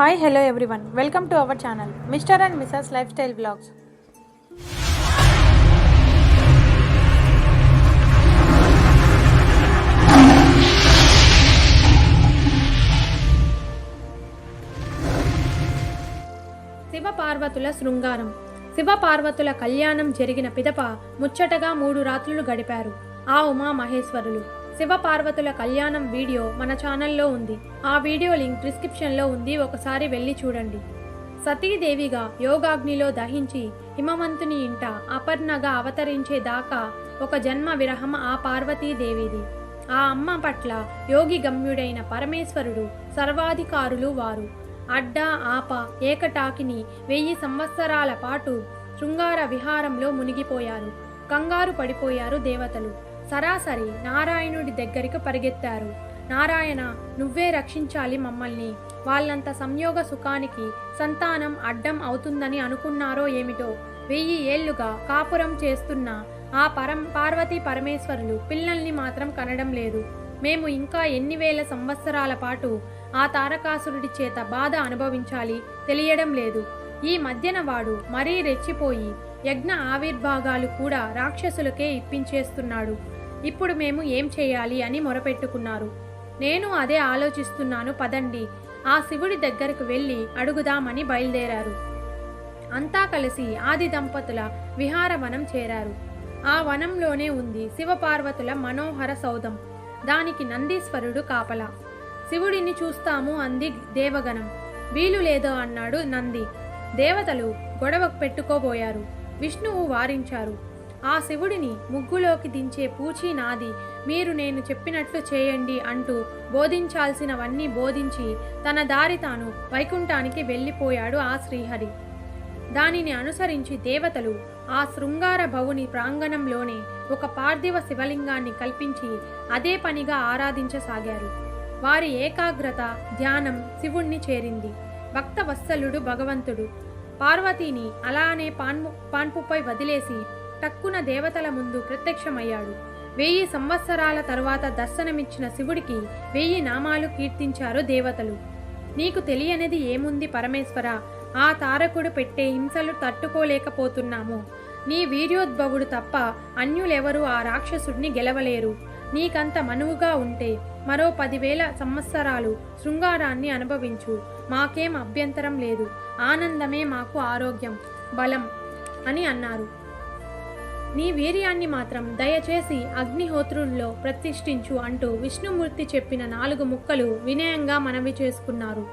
Hi hello everyone welcome to our channel Mr and Mrs lifestyle blogs శివపార్వతుల శృంగారం. శివపార్వతుల కళ్యాణం జరిగిన పిదప ముచ్చటగా మూడు రాత్రులు గడిపారు. ఆ ఉమా మహేశ్వరులు. శివపార్వతుల కళ్యాణం వీడియో మన ఛానల్లో ఉంది. ఆ వీడియో లింక్ డిస్క్రిప్షన్లో ఉంది ఒకసారి వెళ్ళి చూడండి. సతీదేవిగా యోగాగ్నిలో దహించి హిమవంతుని ఇంట అపర్ణగా అవతరించే దాకా ఒక జన్మ విరహం ఆ పార్వతీదేవిది. ఆ అమ్మ పట్ల యోగి గమ్యుడైన పరమేశ్వరుడు సర్వాధికారులు వారు. అడ్డ ఆప ఏకటాకిని వెయ్యి సంవత్సరాల పాటు శృంగార విహారంలో మునిగిపోయారు. కంగారు పడిపోయారు దేవతలు. సరాసరి నారాయణుడి దగ్గరికి పరిగెత్తారు. నారాయణ నువ్వే రక్షించాలి మమ్మల్ని. వాళ్ళంత సంయోగ సుఖానికి సంతానం అడ్డం అవుతుందని అనుకున్నారో ఏమిటో వెయ్యి ఏళ్ళుగా కాపురం చేస్తున్న ఆ పరం పార్వతీ పరమేశ్వరులు పిల్లల్ని మాత్రం కనడం లేదు. మేము ఇంకా ఎన్ని వేల సంవత్సరాల పాటు ఆ తారకాసురుడి చేత బాధ అనుభవించాలి తెలియడం లేదు. ఈ మధ్యన వాడు మరీ రెచ్చిపోయి యజ్ఞ ఆవిర్భాగాలు కూడా రాక్షసులకే ఇప్పించేస్తున్నాడు. ఇప్పుడు మేము ఏం చేయాలి అని మొరపెట్టుకున్నారు. నేను అదే ఆలోచిస్తున్నాను పదండి. ఆ శివుడి దగ్గరకు వెళ్ళి అడుగుదామని బయలుదేరారు. అంతా కలిసి ఆది దంపతుల విహారవనం చేరారు. ఆ వనంలోనే ఉంది శివపార్వతుల మనోహర సౌధం. దానికి నందీశ్వరుడు కాపలా. శివుడిని చూస్తాము అంది దేవగణం. వీలు లేదో అన్నాడు నంది. దేవతలు గొడవ పెట్టుకోబోయారు. విష్ణువు వారించారు. ఆ శివుడిని ముగ్గులోకి దించే పూచి నాది. మీరు నేను చెప్పినట్లు చేయండి అంటూ బోధించాల్సినవన్నీ బోధించి తన దారి తాను వైకుంఠానికి వెళ్ళిపోయాడు ఆ శ్రీహరి. దానిని అనుసరించి దేవతలు ఆ శృంగార భవుని ప్రాంగణంలోనే ఒక పార్థివ శివలింగాన్ని కల్పించి అదే పనిగా ఆరాధించసాగారు. వారి ఏకాగ్రత ధ్యానం శివుణ్ణి చేరింది. భక్త వత్సలుడు భగవంతుడు. పార్వతీని అలానే పాన్పు పాన్పుపై వదిలేసి టక్కున దేవతల ముందు ప్రత్యక్షమయ్యాడు. వెయ్యి సంవత్సరాల తరువాత దర్శనమిచ్చిన శివుడికి వెయ్యి నామాలు కీర్తించారు దేవతలు. నీకు తెలియనిది ఏముంది పరమేశ్వర? ఆ తారకుడు పెట్టే హింసలు తట్టుకోలేకపోతున్నాము. నీ వీర్యోద్భవుడు తప్ప అన్యులెవరూ ఆ రాక్షసుడిని గెలవలేరు. నీకంత మనువుగా ఉంటే మరో పదివేల సంవత్సరాలు శృంగారాన్ని అనుభవించు. మాకేం అభ్యంతరం లేదు. ఆనందమే మాకు ఆరోగ్యం బలం అని అన్నారు. నీ వీర్యాన్ని మాత్రం దయచేసి అగ్నిహోత్రుల్లో ప్రతిష్ఠించు అంటూ విష్ణుమూర్తి చెప్పిన నాలుగు ముక్కలు వినయంగా మనవి చేసుకున్నారు.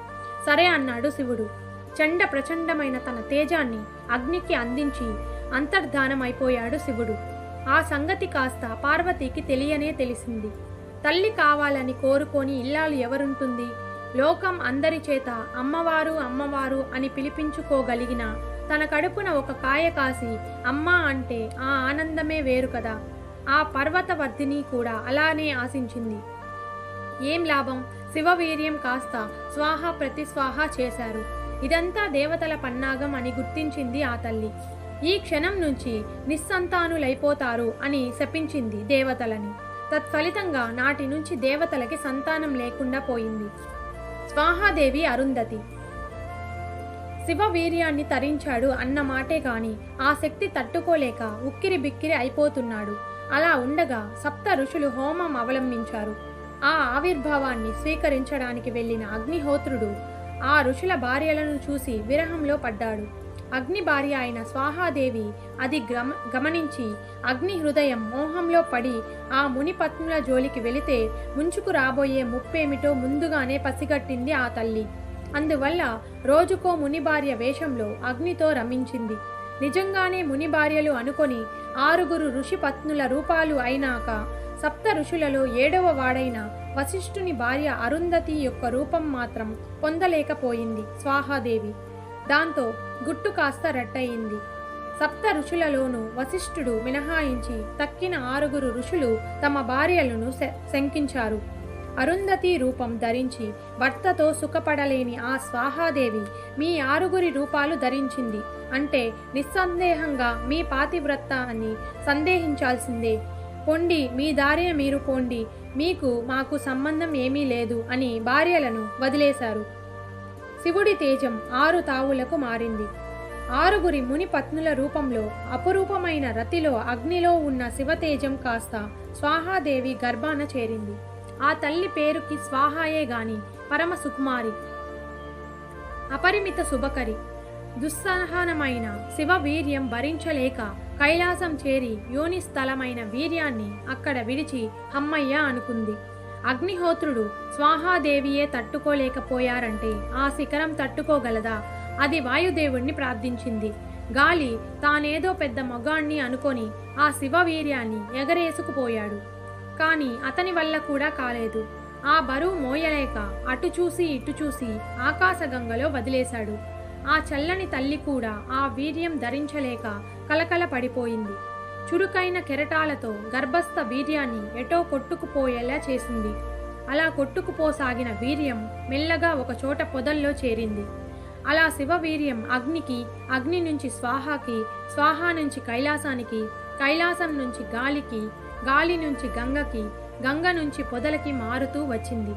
సరే అన్నాడు శివుడు. చండ ప్రచండమైన తన తేజాన్ని అగ్నికి అందించి అంతర్ధానమైపోయాడు శివుడు. ఆ సంగతి కాస్త పార్వతికి తెలియనే తెలిసింది. తల్లి కావాలని కోరుకొని ఇల్లాలు ఎవరుంటుంది? లోకం అందరి చేత అమ్మవారు అమ్మవారు అని పిలిపించుకోగలిగిన తన కడుపున ఒక కాయ కాసి అమ్మ అంటే ఆ ఆనందమే వేరు కదా. ఆ పర్వతవర్ధిని కూడా అలానే ఆశించింది. ఏం లాభం? శివవీర్యం కాస్త స్వాహ ప్రతిస్వాహ చేశారు. ఇదంతా దేవతల పన్నాగం అని గుర్తించింది ఆ తల్లి. ఈ క్షణం నుంచి నిస్సంతానులైపోతారు అని శపించింది దేవతలని. తత్ఫలితంగా నాటి నుంచి దేవతలకి సంతానం లేకుండా పోయింది. స్వాహాదేవి అరుంధతి. శివవీర్యాన్ని తరించాడు అన్న మాటే కాని ఆ శక్తి తట్టుకోలేక ఉక్కిరి బిక్కిరి అయిపోతున్నాడు. అలా ఉండగా సప్త ఋషులు హోమం అవలంబించారు. ఆ ఆవిర్భావాన్ని స్వీకరించడానికి వెళ్ళిన అగ్నిహోత్రుడు ఆ ఋషుల భార్యలను చూసి విరహంలో పడ్డాడు. అగ్ని భార్య అయిన స్వాహాదేవి అది గమ గమనించి అగ్ని హృదయం మోహంలో పడి ఆ ముని పత్నుల జోలికి వెళితే ముంచుకు రాబోయే ముప్పేమిటో ముందుగానే పసిగట్టింది ఆ తల్లి. అందువల్ల రోజుకో ముని భార్య వేషంలో అగ్నితో రమించింది. నిజంగానే ముని భార్యలు అనుకొని ఆరుగురు ఋషి పత్నుల రూపాలు అయినాక సప్త ఋషులలో ఏడవ వాడైన వశిష్ఠుని భార్య అరుంధతి యొక్క రూపం మాత్రం పొందలేకపోయింది స్వాహాదేవి. దాంతో గుట్టు కాస్త రట్టయింది. సప్త ఋషులలోనూ వశిష్ఠుడు మినహాయించి తక్కిన ఆరుగురు ఋషులు తమ భార్యలను శ- శంకించారు. అరుంధతి రూపం ధరించి భర్తతో సుఖపడలేని ఆ స్వాహాదేవి మీ ఆరుగురి రూపాలు ధరించింది. అంటే నిస్సందేహంగా మీ పాతివ్రత అని సందేహించాల్సిందే. పొండి మీ దారిన మీరు పోండి. మీకు మాకు సంబంధం ఏమీ లేదు అని భార్యలను వదిలేశారు. శివుడి తేజం ఆరు తావులకు మారింది. ఆరుగురి ముని పత్నుల రూపంలో అపురూపమైన రతిలో అగ్నిలో ఉన్న శివతేజం కాస్త స్వాహాదేవి గర్భాన చేరింది. ఆ తల్లి పేరుకి స్వాహాయే గాని పరమ సుకుమారి అపరిమిత శుభకరి దుస్సహనమైన శివ వీర్యం భరించలేక కైలాసం చేరి యోని స్థలమైన వీర్యాన్ని అక్కడ విడిచి హమ్మయ్య అనుకుంది. అగ్నిహోత్రుడు స్వాహాదేవియే తట్టుకోలేకపోయారంటే ఆ శిఖరం తట్టుకోగలదా? అది వాయుదేవుణ్ణి ప్రార్థించింది. గాలి తానేదో పెద్ద మొగాణ్ణి అనుకొని ఆ శివవీర్యాన్ని ఎగరేసుకుపోయాడు. కానీ అతని వల్ల కూడా కాలేదు. ఆ బరువు మోయలేక అటు చూసి ఇటు చూసి ఆకాశగంగలో వదిలేశాడు. ఆ చల్లని తల్లి కూడా ఆ వీర్యం ధరించలేక కలకల పడిపోయింది. చురుకైన కెరటాలతో గర్భస్థ వీర్యాన్ని ఎటో కొట్టుకుపోయేలా చేసింది. అలా కొట్టుకుపోసాగిన వీర్యం మెల్లగా ఒక చోట పొదల్లో చేరింది. అలా శివవీర్యం అగ్నికి అగ్ని నుంచి స్వాహాకి స్వాహా నుంచి కైలాసానికి కైలాసం నుంచి గాలికి గాలి నుంచి గంగకి గంగ నుంచి పొదలకి మారుతూ వచ్చింది.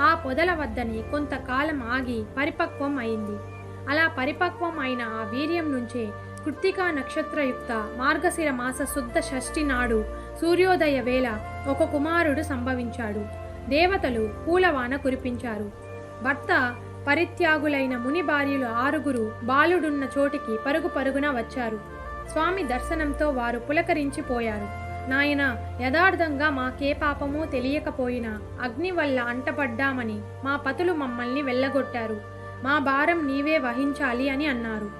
ఆ పొదల వద్దని కొంతకాలం ఆగి పరిపక్వం అయింది. అలా పరిపక్వం అయిన ఆ వీర్యం నుంచే కృత్తికా నక్షత్రయుక్త మార్గశిర మాస శుద్ధ షష్ఠి నాడు సూర్యోదయ వేళ ఒక కుమారుడు సంభవించాడు. దేవతలు పూలవాన కురిపించారు. భర్త పరిత్యాగులైన ముని భార్యలు ఆరుగురు బాలుడున్న చోటికి పరుగు పరుగున వచ్చారు. స్వామి దర్శనంతో వారు పులకరించిపోయారు నాయన యథార్థంగా మాకే పాపమో తెలియకపోయినా అగ్ని వల్ల అంటపడ్డామని మా పతులు మమ్మల్ని వెళ్ళగొట్టారు. మా భారం నీవే వహించాలి అని అన్నారు.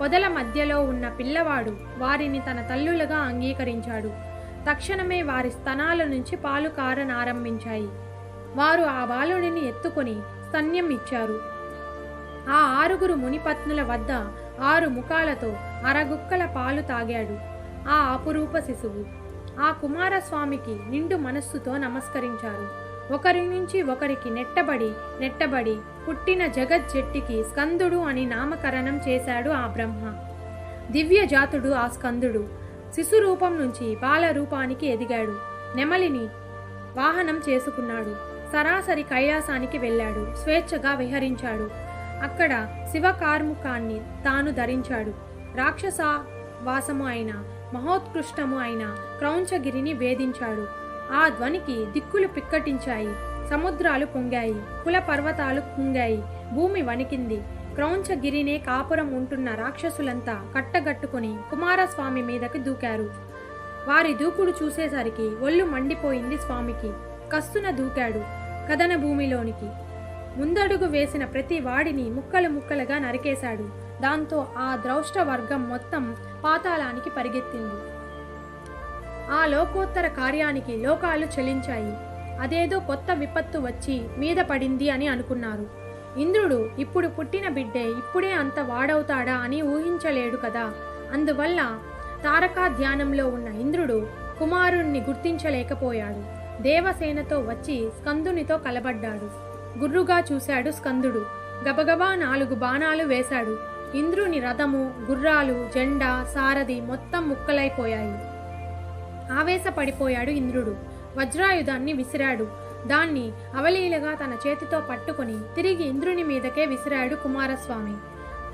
పొదల మధ్యలో ఉన్న పిల్లవాడు వారిని తన తల్లులుగా అంగీకరించాడు. తక్షణమే వారి స్తనాల నుంచి పాలు కారనారంభించాయి. వారు ఆ బాలుడిని ఎత్తుకొని స్తన్యం ఇచ్చారు. ఆ ఆరుగురు మునిపత్నుల వద్ద ఆరు ముఖాలతో అరగుక్కల పాలు తాగాడు. ఆ అపురూప శిశువు ఆ కుమారస్వామికి నిండు మనస్సుతో నమస్కరించారు. ఒకరి నుంచి ఒకరికి నెట్టబడి నెట్టబడి పుట్టిన జగజ్జెట్టికి స్కందుడు అని నామకరణం చేశాడు ఆ బ్రహ్మ. దివ్య జాతుడు ఆ స్కందుడు. శిశు రూపం నుంచి బాల రూపానికి ఎదిగాడు. నెమలిని వాహనం చేసుకున్నాడు. సరాసరి కైలాసానికి వెళ్ళాడు. స్వేచ్ఛగా విహరించాడు. అక్కడ శివకార్ముకాన్ని తాను ధరించాడు. రాక్షస వాసము అయిన మహోత్కృష్టము అయిన క్రౌంచగిరిని వేధించాడు. ఆ ధ్వనికి దిక్కులు పిక్కటించాయి. సముద్రాలు పొంగాయి. కుల పర్వతాలు కుంగాయి. భూమి వణికింది. క్రౌంచగిరినే కాపురం ఉంటున్న రాక్షసులంతా కట్టగట్టుకుని కుమారస్వామి మీదకి దూకారు. వారి దూకుడు చూసేసరికి ఒళ్ళు మండిపోయింది స్వామికి. కస్తున దూకాడు కదన భూమిలోనికి. ముందడుగు వేసిన ప్రతి వాడిని ముక్కలు ముక్కలుగా నరికేశాడు. దాంతో ఆ ద్రౌష్ట వర్గం మొత్తం పాతాళానికి పరిగెత్తింది. ఆ లోకోత్తర కార్యానికి లోకాలు చెలించాయి. అదేదో కొత్త విపత్తు వచ్చి మీద పడింది అని అనుకున్నారు. ఇంద్రుడు ఇప్పుడు పుట్టిన బిడ్డే ఇప్పుడే అంత వాడవుతాడా అని ఊహించలేడు కదా. అందువల్ల తారకా ధ్యానంలో ఉన్న ఇంద్రుడు కుమారుణ్ణి గుర్తించలేకపోయాడు. దేవసేనతో వచ్చి స్కందునితో కలబడ్డాడు. గుర్రుగా చూశాడు స్కందుడు. గబగబా నాలుగు బాణాలు వేశాడు. ఇంద్రుని రథము గుర్రాలు జెండా సారథి మొత్తం ముక్కలైపోయాయి. ఆవేశపడిపోయాడు ఇంద్రుడు. వజ్రాయుధాన్ని విసిరాడు. దాన్ని అవలీలగా తన చేతితో పట్టుకొని తిరిగి ఇంద్రుని మీదకే విసిరాడు కుమారస్వామి.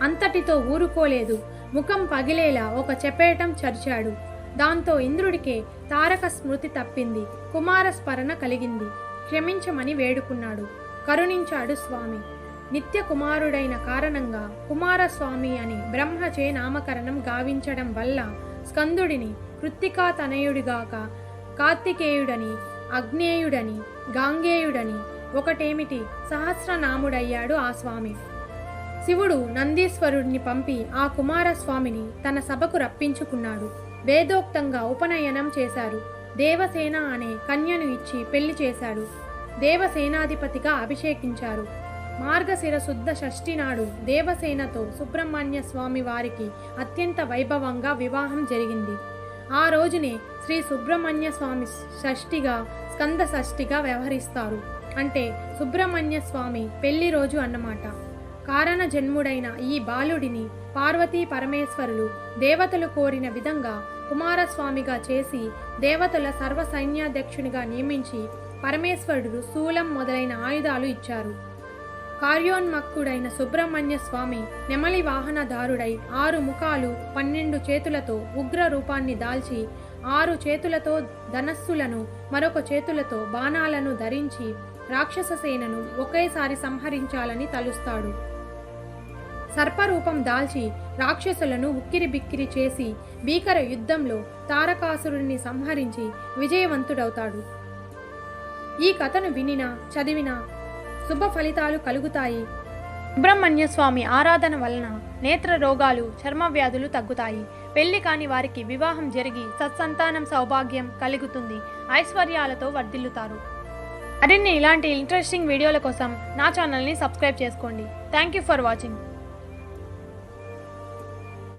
అంతటితో ఊరుకోలేదు. ముఖం పగిలేలా ఒక చెపేటం చరిచాడు. దాంతో ఇంద్రుడికే తారక స్మృతి తప్పింది. కుమారస్మరణ కలిగింది. క్షమించమని వేడుకున్నాడు. కరుణించాడు స్వామి. నిత్య కుమారుడైన కారణంగా కుమారస్వామి అని బ్రహ్మచే నామకరణం గావించడం వల్ల స్కందుడిని కృత్తికా తనయుడిగాక కార్తికేయుడని అగ్నేయుడని గాంగేయుడని ఒకటేమిటి సహస్రనాముడయ్యాడు ఆ స్వామి. శివుడు నందీశ్వరుడిని పంపి ఆ కుమారస్వామిని తన సభకు రప్పించుకున్నాడు. వేదోక్తంగా ఉపనయనం చేశారు. దేవసేన అనే కన్యను ఇచ్చి పెళ్ళి చేశాడు. దేవసేనాధిపతిగా అభిషేకించారు. మార్గశిర శుద్ధ షష్ఠి నాడు దేవసేనతో సుబ్రహ్మణ్య స్వామి వారికి అత్యంత వైభవంగా వివాహం జరిగింది. ఆ రోజునే శ్రీ సుబ్రహ్మణ్య స్వామి షష్ఠిగా స్కంద షష్ఠిగా వ్యవహరిస్తారు. అంటే సుబ్రహ్మణ్య స్వామి పెళ్ళి రోజు అన్నమాట. కారణ జన్ముడైన ఈ బాలుడిని పార్వతీ పరమేశ్వరులు దేవతలు కోరిన విధంగా కుమారస్వామిగా చేసి దేవతల సర్వ సైన్యాధ్యక్షునిగా నియమించి పరమేశ్వరుడు శూలం మొదలైన ఆయుధాలు ఇచ్చారు. కార్యోన్మక్కుడైన సుబ్రహ్మణ్య స్వామి నెమలి వాహనదారుడై ఆరు ముఖాలు పన్నెండు చేతులతో ఉగ్ర రూపాన్ని దాల్చి ఆరు చేతులతో ధనస్సులను మరొక చేతులతో బాణాలను ధరించి రాక్షస సేనను ఒకేసారి సంహరించాలని తలుస్తాడు. సర్పరూపం దాల్చి రాక్షసులను ఉక్కిరి బిక్కిరి చేసి భీకర యుద్ధంలో తారకాసురుణ్ణి సంహరించి విజయవంతుడవుతాడు. ఈ కథను వినినా చదివినా శుభ ఫలితాలు కలుగుతాయి. సుబ్రహ్మణ్య స్వామి ఆరాధన వలన నేత్ర రోగాలు చర్మ వ్యాధులు తగ్గుతాయి. పెళ్ళి కాని వారికి వివాహం జరిగి సత్సంతానం సౌభాగ్యం కలుగుతుంది. ఐశ్వర్యాలతో వర్ధిల్లుతారు. మరిన్ని ఇలాంటి ఇంట్రెస్టింగ్ వీడియోల కోసం నా ఛానల్ని సబ్స్క్రైబ్ చేసుకోండి. Thank you for watching